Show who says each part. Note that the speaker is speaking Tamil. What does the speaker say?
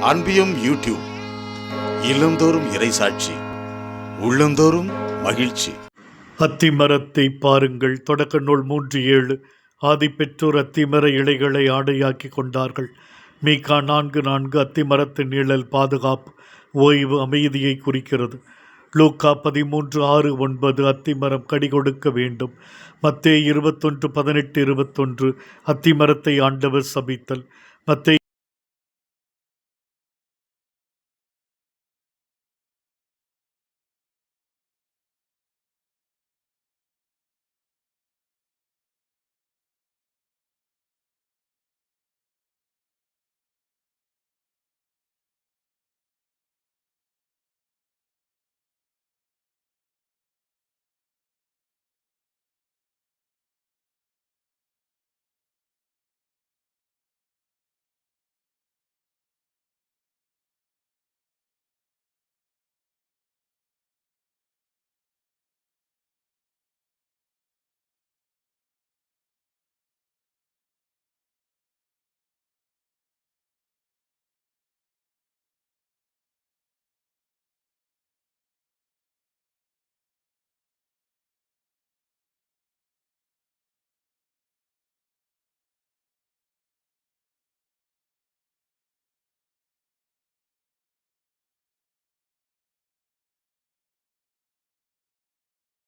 Speaker 1: அன்பியும் யூடியூப் இல்லந்தோறும் இறைசாட்சி உள்ளந்தோறும் மகிழ்ச்சி.
Speaker 2: அத்திமரத்தை பாருங்கள். தொடக்க நூல் மூன்று ஏழு. ஆதி பெற்றோர் அத்திமர இலைகளை ஆடையாக்கி கொண்டார்கள். மீகா நான்கு நான்கு அத்திமரத்தின் நிழல் பாதுகாப்பு ஓய்வு அமைதியை குறிக்கிறது. லூக்கா பதிமூன்று ஆறு ஒன்பது அத்திமரம் கடி கொடுக்க வேண்டும். மத்தே இருபத்தொன்று பதினெட்டு இருபத்தொன்று அத்திமரத்தை ஆண்டவர் சபித்தல். மத்தே